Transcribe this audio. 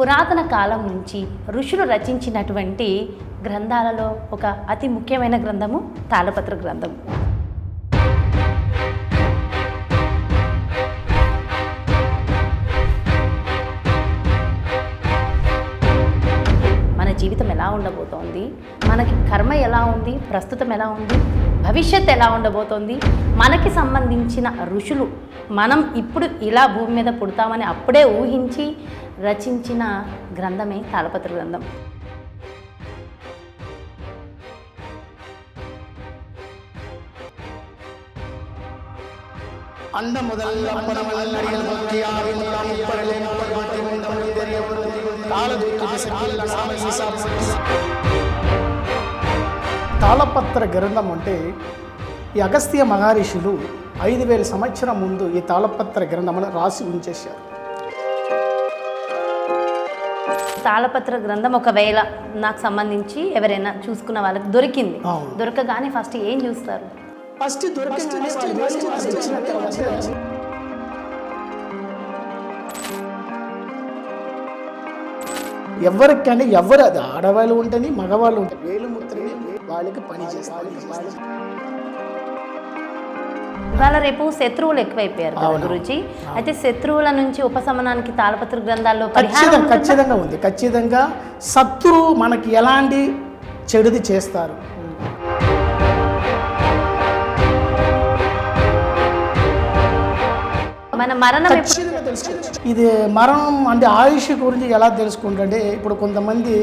పురాతన కాలం నుంచి ఋషులు రచించినటువంటి గ్రంథాలలో ఒక అతి ముఖ్యమైన గ్రంథము తాళపత్ర గ్రంథం మన జీవితం ఎలా ఉండబోతోంది? మనకి కర్మ ఎలా ఉంది? ప్రస్తుతం ఎలా ఉంది? భవిష్యత్ ఎలా ఉండబోతోంది మనకి సంబంధించిన ఋషులు మనం ఇప్పుడు ఇలా భూమి మీద పుడతామని అప్పుడే ఊహించి రచించిన గ్రంథమే తాళపత్ర గ్రంథం அந்த முதல்ல பணவல் அடிகள் பற்றி ஆவின் முப்பரலை முப்பத்தி மூன்று தெரிய தாளதூக்கி திசையில் சாமி சாமி తాళపత్ర గ్రంథం అంటే ఈ అగస్త్య మహర్షులు ఐదు వేల సంవత్సరం ముందు ఈ తాళపత్ర గ్రంథమును రాసి ఉంచేశారు. తాళపత్ర గ్రంథం ఒకవేళ నాకు సంబంధించి ఎవరైనా చూసుకున్న వాళ్ళకి దొరికింది. దొరకగానే ఫస్ట్ ఏం చూస్తారు? ఫస్ట్ ఎవరికైనా ఎవరు అది ఆడవాళ్ళు ఉంటుంది మగవాళ్ళు ఉంటారు వేలుముద్రని వాళ్ళకి పని చేస్తారు. ఇవాళ రేపు శత్రువులు ఎక్కువైపోయారు. గురుజీ. అయితే శత్రువుల నుంచి ఉపశమనానికి తాళపత్ర గ్రంథాల్లో ఖచ్చితంగా? ఖచ్చితంగా ఉంది. ఖచ్చితంగా శత్రువు మనకి ఎలాంటి చెడుది చేస్తారు? మన మరణం ఇది మరణం అంటే ఆయుష్ గురించి ఎలా తెలుసుకుంటుంటే ఇప్పుడు కొంతమంది